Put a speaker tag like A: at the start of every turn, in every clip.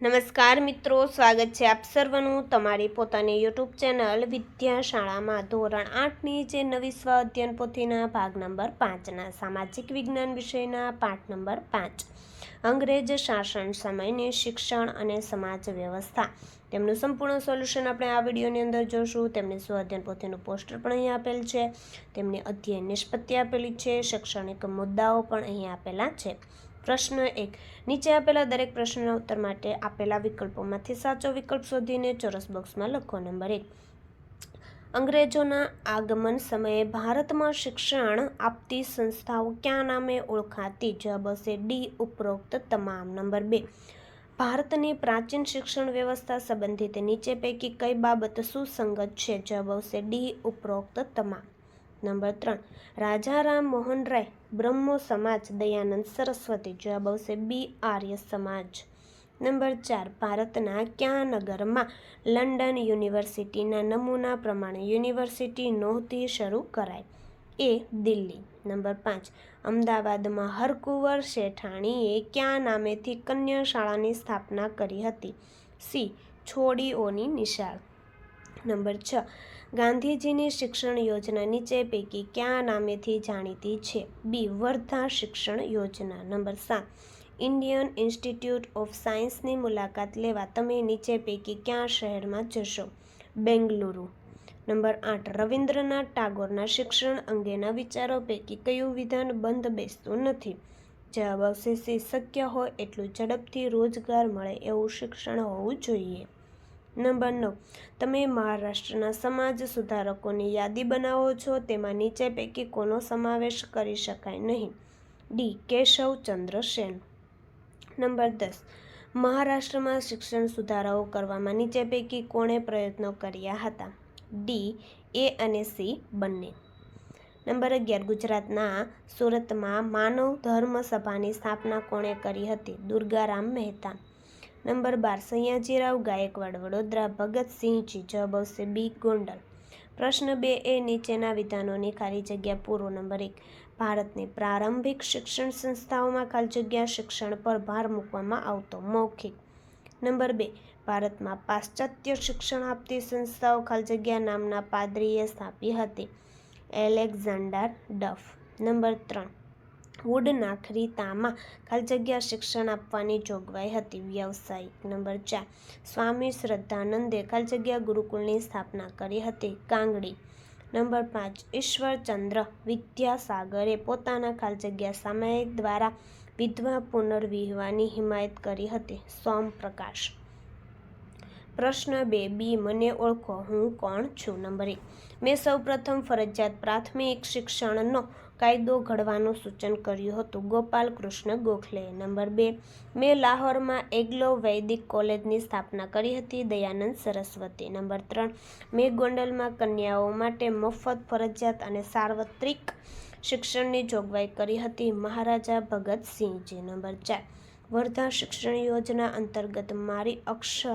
A: નમસ્કાર મિત્રો, સ્વાગત છે આપ સર્વનું તમારી પોતાની યુટ્યુબ ચેનલ વિદ્યાશાળામાં. ધોરણ આઠની જે નવી સ્વ અધ્યયન પોથીના ભાગ નંબર પાંચના, સામાજિક વિજ્ઞાન વિષયના પાઠ નંબર પાંચ. અંગ્રેજ શાસન સમયની શિક્ષણ અને સમાજ વ્યવસ્થા. તેમનું સંપૂર્ણ સોલ્યુશન આપણે આ વિડીયોની અંદર જોશું. તેમની સ્વ અધ્યયન પોથીનું પોસ્ટર પણ અહીં આપેલ છે. તેમની અધ્યયન નિષ્પત્તિ આપેલી છે. શૈક્ષણિક મુદ્દાઓ પણ અહીં આપેલા છે. પ્રશ્ન એક. નીચે આપેલા દરેક પ્રશ્નના ઉત્તર માટે આપેલા વિકલ્પોમાંથી સાચો વિકલ્પ શોધીને ચોરસ બોક્સમાં લખો નંબર એક. અંગ્રેજોના આગમન સમયે ભારતમાં શિક્ષણ આપતી સંસ્થાઓ ક્યાં નામે ઓળખાતી? જવાબ હશે ડી, ઉપરોક્ત તમામ. નંબર બે. ભારતની પ્રાચીન શિક્ષણ વ્યવસ્થા સંબંધિત નીચે પૈકી કઈ બાબત સુસંગત છે? જવાબ આવશે ડી, ઉપરોક્ત તમામ. નંબર ત્રણ. રાજા રામ મોહન રાય બ્રહ્મો સમાજ, દયાનંદ સરસ્વતી જવાબ આવશે બી આર્ય સમાજ. નંબર ચાર, ભારતના ક્યાં નગરમાં લંડન યુનિવર્સિટીના નમૂના પ્રમાણે યુનિવર્સિટી નહોતી શરૂ કરાઈ એ દિલ્હી. નંબર પાંચ, અમદાવાદમાં હરકુંવર શેઠાણીએ ક્યાં નામેથી કન્યા શાળાની સ્થાપના કરી હતી? સી, છોડીઓની નિશાળ. નંબર છ. ગાંધીજીની શિક્ષણ યોજના નીચે પૈકી ક્યાં નામેથી જાણીતી છે? બી. વર્ધા શિક્ષણ યોજના. નંબર સાત. ઇન્ડિયન ઇન્સ્ટિટ્યૂટ ઓફ સાયન્સની મુલાકાત લેવા તમે નીચે પૈકી ક્યાં શહેરમાં જશો? બેંગલુરુ. નંબર આઠ. રવિન્દ્રનાથ ટાગોરના શિક્ષણ અંગેના વિચારો પૈકી કયું વિધાન બંધ બેસતું નથી? જવાબ આવશે શક્ય હોય એટલું ઝડપથી રોજગાર મળે એવું શિક્ષણ હોવું જોઈએ. નંબર નવ. તમે મહારાષ્ટ્રના સમાજ સુધારકોની યાદી બનાવો છો, તેમાં નીચે પૈકી કોનો સમાવેશ કરી શકાય નહીં. ડી. કેશવ ચંદ્ર સેન. નંબર દસ. મહારાષ્ટ્રમાં શિક્ષણ સુધારાઓ કરવામાં નીચે પૈકી કોણે પ્રયત્નો કર્યા હતા? ડી. એ અને સી. બંને. નંબર અગિયાર. ગુજરાતના સુરતમાં માનવ ધર્મ સભાની સ્થાપના કોણે કરી હતી? દુર્ગારામ મહેતા. નંબર બાર, સયાજીરાવ ગાયકવાડ, વડોદરા ભગતસિંહજી જવાબ આવશે બી ગોંડલ. પ્રશ્ન બે એ, નીચેના વિધાનોની ખાલી જગ્યા પૂરો. નંબર એક, ભારતની પ્રારંભિક શિક્ષણ સંસ્થાઓમાં ખાલી જગ્યા શિક્ષણ પર ભાર મૂકવામાં આવતો મૌખિક. નંબર બે, ભારતમાં પાશ્ચાત્ય શિક્ષણ આપતી સંસ્થાઓ ખાલી જગ્યા નામના પાદરીએ સ્થાપી હતી. Alexander Duff. નંબર ત્રણ વુડ નાખરી ખાલી જગ્યા શિક્ષણ આપવાની જોગવાઈ હતી. વ્યવસાયિક નંબર ચાર, સ્વામી શ્રદ્ધાનંદે ખાલી જગ્યા ગુરુકુળની સ્થાપના કરી હતી. કાંગડી. નંબર પાંચ, ઈશ્વરચંદ્ર વિદ્યાસાગરે પોતાના ખાલી જગ્યા સામાયિક દ્વારા વિધવા પુનર્વિવાહની હિમાયત કરી હતી. સોમપ્રકાશ પ્રશ્ન બે, બી, મને ઓળખો. હું કોણ છું? નંબર એક, મેં સૌપ્રથમ ફરજિયાત પ્રાથમિક શિક્ષણનો કાયદો ઘડવાનું સૂચન કર્યું હતું. ગોપાલ કૃષ્ણ ગોખલે નંબર બે. મેં લાહોરમાં એગ્લો વૈદિક કોલેજની સ્થાપના કરી હતી. દયાનંદ સરસ્વતી. નંબર ત્રણ. મેં ગોંડલમાં કન્યાઓ માટે મફત ફરજિયાત અને સાર્વત્રિક શિક્ષણની જોગવાઈ કરી હતી. મહારાજા ભગતસિંહજી. નંબર ચાર. વર્ધા શિક્ષણ યોજના અંતર્ગત મારી અક્ષ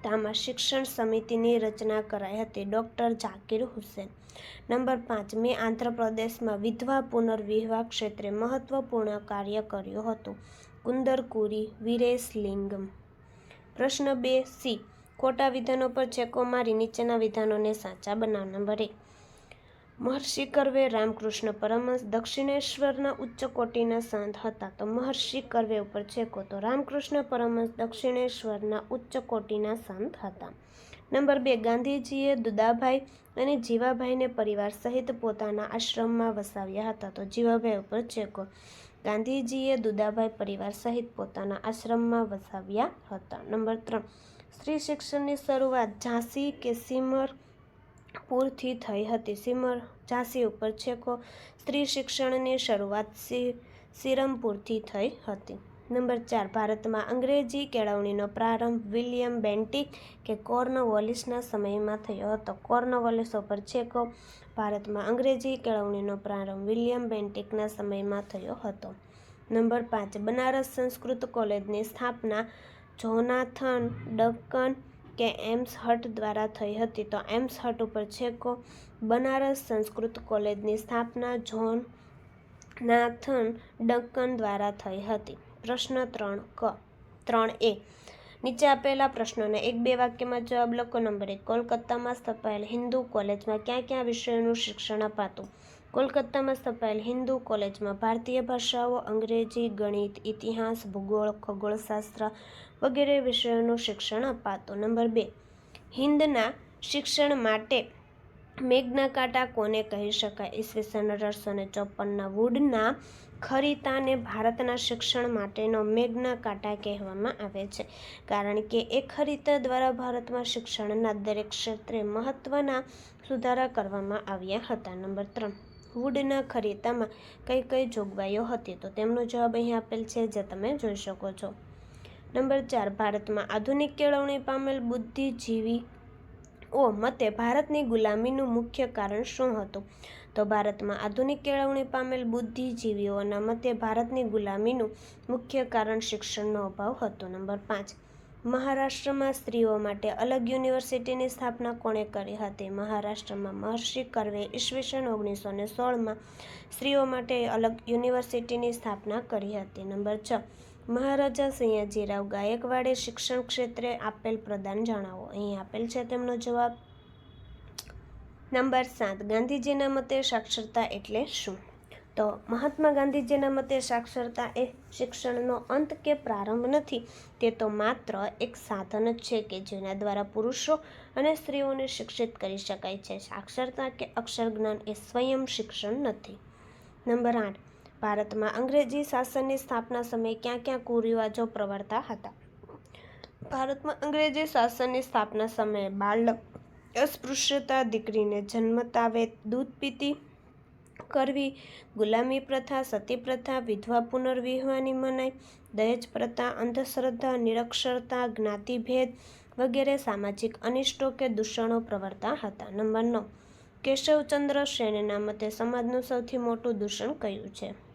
A: અધ્યક્ષતામાં શિક્ષણ સમિતિની રચના કરાઈ હતી. ડૉક્ટર ઝાકીર હુસેન. નંબર પાંચ, મેં આંધ્રપ્રદેશમાં વિધવા પુનર્વિવાહ ક્ષેત્રે મહત્વપૂર્ણ કાર્ય કર્યું હતું. કુંદરકુરી વીરેશલિંગમ પ્રશ્ન બે, સી. ખોટા વિધાનો પર ચેકો મારી નીચેના વિધાનોને સાચા બનાવ નંબર એક. મહર્ષિ કર્વે રામકૃષ્ણ પરમહંસ દક્ષિણેશ્વરના ઉચ્ચ કોટીના સંત હતા. તો મહર્ષિ કર્વે ઉપર છેકો, તો રામકૃષ્ણ પરમહંસ દક્ષિણેશ્વરના ઉચ્ચ કોટીના સંત હતા. નંબર બે, ગાંધીજીએ દુદાભાઈ અને જીવાભાઈને પરિવાર સહિત પોતાના આશ્રમમાં વસાવ્યા હતા. તો જીવાભાઈ ઉપર છેકો, ગાંધીજીએ દુદાભાઈ પરિવાર સહિત પોતાના આશ્રમમાં વસાવ્યા હતા. નંબર ત્રણ, સ્ત્રી શિક્ષણની શરૂઆત ઝાંસી કે સિમર પૂરથી થઈ હતી. સિમર ઝાંસી ઉપર છેકો સ્ત્રી શિક્ષણની શરૂઆત સી, સિરમપુરથી થઈ હતી. નંબર ચાર, ભારતમાં અંગ્રેજી કેળવણીનો પ્રારંભ વિલિયમ બેન્ટિક કે કોર્નવોલિસના સમયમાં થયો હતો. કોર્નવોલિસ ઉપર છેકો ભારતમાં અંગ્રેજી કેળવણીનો પ્રારંભ વિલિયમ બેન્ટિકના સમયમાં થયો હતો. નંબર પાંચ, બનારસ સંસ્કૃત કોલેજની સ્થાપના, જોનાથન ડકન કે એમ્સ હટ દ્વારા થઈ હતી. તો એમ્સ હટ ઉપર છેકો બનારસ સંસ્કૃત કોલેજની સ્થાપના જોન નાથન ડક્કન દ્વારા થઈ હતી. પ્રશ્ન ત્રણ ક, ત્રણ એ. નીચે આપેલા પ્રશ્નોના એક બે વાક્યમાં જવાબ લખો. નંબર એક, કોલકાતામાં સ્થપાયેલ હિન્દુ કોલેજમાં ક્યાં ક્યાં વિષયોનું શિક્ષણ અપાતું? કોલકાતામાં સ્થપાયેલ હિન્દુ કોલેજમાં ભારતીય ભાષાઓ, અંગ્રેજી, ગણિત, ઇતિહાસ, ભૂગોળ, ખગોળશાસ્ત્ર વગેરે વિષયોનું શિક્ષણ અપાતું. નંબર બે હિન્દના શિક્ષણ માટે મેઘના કાંટા કોને કહી શકાય? ઈસવીસન અઢારસો ને ચોપનના વુડના ખરીતાને ભારતના શિક્ષણ માટેનો મેઘના કાંટા કહેવામાં આવે છે. કારણ કે એ ખરીતા દ્વારા ભારતમાં શિક્ષણના દરેક ક્ષેત્રે મહત્ત્વના સુધારા કરવામાં આવ્યા હતા. નંબર ત્રણ વુડના ખરીતામાં કઈ કઈ જોગવાઈઓ હતી? તો તેમનો જવાબ અહીં આપેલ છે, જે તમે જોઈ શકો છો. નંબર ચાર, ભારતમાં આધુનિક કેળવણી પામેલ બુદ્ધિજીવી ઓ મતે ભારતની ગુલામીનું મુખ્ય કારણ શું હતું? તો ભારતમાં આધુનિક કેળવણી પામેલ બુદ્ધિજીવીઓના મતે ભારતની ગુલામીનું મુખ્ય કારણ શિક્ષણનો અભાવ હતો. નંબર પાંચ મહારાષ્ટ્રમાં સ્ત્રીઓ માટે અલગ યુનિવર્સિટીની સ્થાપના કોણે કરી હતી? મહારાષ્ટ્રમાં મહર્ષિ કર્વે ઈસવીસન ઓગણીસો ને સોળમાં સ્ત્રીઓ માટે અલગ યુનિવર્સિટીની સ્થાપના કરી હતી. નંબર છ. મહારાજા સયાજીરાવ ગાયકવાડે શિક્ષણ ક્ષેત્રે આપેલ પ્રદાન જણાવો. અહીં આપેલ છે તેમનો જવાબ. નંબર સાત. ગાંધીજીના મતે સાક્ષરતા એટલે શું? તો મહાત્મા ગાંધીજીના મતે સાક્ષરતા એ શિક્ષણનો અંત કે પ્રારંભ નથી, તે તો માત્ર એક સાધન જ છે કે જેના દ્વારા પુરુષો અને સ્ત્રીઓને શિક્ષિત કરી શકાય છે. સાક્ષરતા કે અક્ષર જ્ઞાન એ સ્વયં શિક્ષણ નથી. નંબર આઠ. ભારતમાં અંગ્રેજી શાસનની સ્થાપના સમયે ક્યાં ક્યાં કુરિવાજો પ્રવર્તા હતા? ભારતમાં અંગ્રેજી શાસનની સ્થાપના સમયે બાળ અસ્પૃશ્યતા, દીકરીને જન્મતા વેત, દૂધ પીતી કરવી, ગુલામી પ્રથા, સતી પ્રથા, વિધવા પુનર્વિવાહની મનાઈ, દહેજ પ્રથા, અંધશ્રદ્ધા, નિરક્ષરતા, જ્ઞાતિભેદ વગેરે સામાજિક અનિષ્ટો કે દૂષણો પ્રવર્તા હતા. નંબર નવ. કેશવચંદ્ર સેનના મતે સમાજનું સૌથી મોટું દૂષણ કયું છે?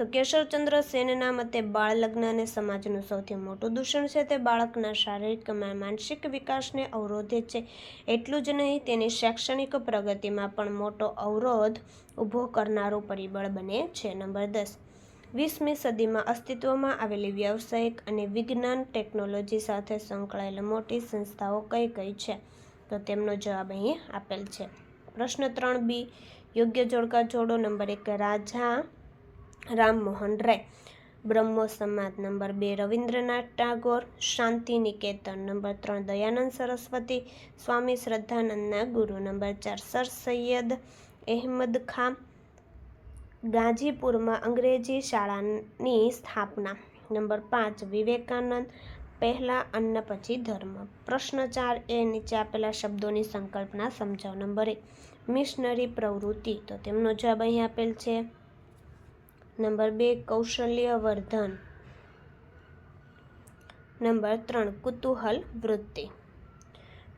A: તો કેશવચંદ્ર સેનના મતે બાળ લગ્નને સમાજનું સૌથી મોટું દૂષણ છે તે બાળકના શારીરિક અને માનસિક વિકાસને અવરોધે છે. એટલું જ નહીં, તેની શૈક્ષણિક પ્રગતિમાં પણ મોટો અવરોધ ઊભો કરનારું પરિબળ બને છે. નંબર દસ. વીસમી સદીમાં અસ્તિત્વમાં આવેલી વ્યવસાયિક અને વિજ્ઞાન ટેકનોલોજી સાથે સંકળાયેલ મોટી સંસ્થાઓ કઈ કઈ છે? તો તેમનો જવાબ અહીં આપેલ છે. પ્રશ્ન ત્રણ બી. યોગ્ય જોડકા જોડો. નંબર એક, રાજા રામમોહન રાય બ્રહ્મો સમાજ નંબર બે, રવિન્દ્રનાથ ટાગોર. શાંતિ નિકેતન નંબર ત્રણ, દયાનંદ સરસ્વતી. સ્વામી શ્રદ્ધાનંદના ગુરુ નંબર ચાર, સર સૈયદ અહેમદ ખાન. ગાજીપુરમાં અંગ્રેજી શાળાની સ્થાપના. નંબર પાંચ, વિવેકાનંદ. પહેલા અન્ન પછી ધર્મ. પ્રશ્ન ચાર એ નીચે આપેલા શબ્દોની સંકલ્પના સમજાવ. નંબર એક, મિશનરી પ્રવૃત્તિ. તો તેમનો જવાબ અહીં આપેલ છે. નંબર બે કૌશલ્ય વર્ધન નંબર ત્રણ, કુતૂહલ વૃત્તિ.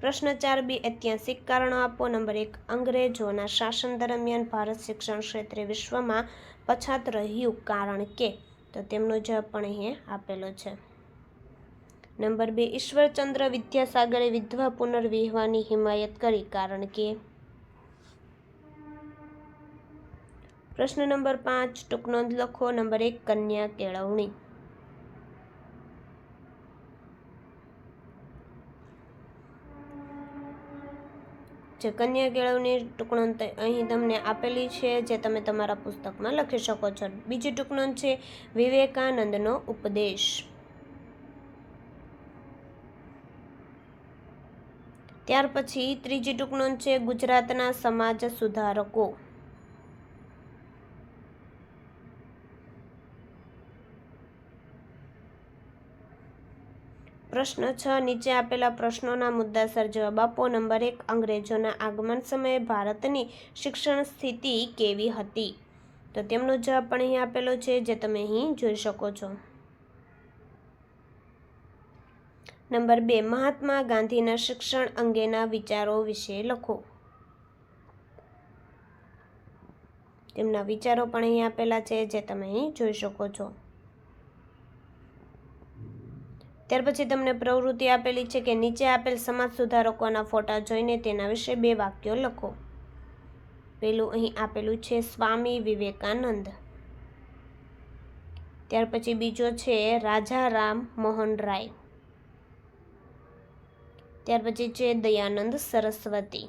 A: પ્રશ્ન ચાર બી, ઐતિહાસિક કારણો આપો. નંબર એક, અંગ્રેજોના શાસન દરમિયાન ભારત શિક્ષણ ક્ષેત્રે વિશ્વમાં પછાત રહ્યું કારણ કે? તો તેમનો જવાબ પણ અહીંયા આપેલો છે. નંબર બે, ઈશ્વરચંદ્ર વિદ્યાસાગરે વિધવા પુનર્વિવાહની હિમાયત કરી કારણ કે? પ્રશ્ન નંબર પાંચ, ટૂંક નોંધ લખો. નંબર એક, કન્યા કેળવણી. જે કન્યા કેળવણી ટૂંક અહીં તમને આપેલી છે, જે તમે તમારા પુસ્તકમાં લખી શકો છો. બીજી ટૂંક નોંધ છે, વિવેકાનંદનો ઉપદેશ. ત્યાર પછી ત્રીજી ટૂંક છે, ગુજરાતના સમાજ સુધારકો. પ્રશ્ન છ. નીચે આપેલા પ્રશ્નોના મુદ્દાસર જવાબ આપો. નંબર એક, અંગ્રેજોના આગમન સમયે ભારતની શિક્ષણ સ્થિતિ કેવી હતી? તો તેમનો જવાબ પણ અહીં આપેલો છે, જે તમે અહીં જોઈ શકો છો. નંબર બે, મહાત્મા ગાંધીના શિક્ષણ અંગેના વિચારો વિશે લખો. તેમના વિચારો પણ અહીં આપેલા છે, જે તમે અહીં જોઈ શકો છો. ત્યાર પછી તમને પ્રવૃત્તિ આપેલી છે કે નીચે આપેલ સમાજ સુધારકોના ફોટા જોઈને તેના વિશે બે વાક્યો લખો. પેલું અહીં આપેલું છે, સ્વામી વિવેકાનંદ. ત્યાર પછી બીજો છે, રાજા રામ મોહન રાય. ત્યાર પછી છે, દયાનંદ સરસ્વતી.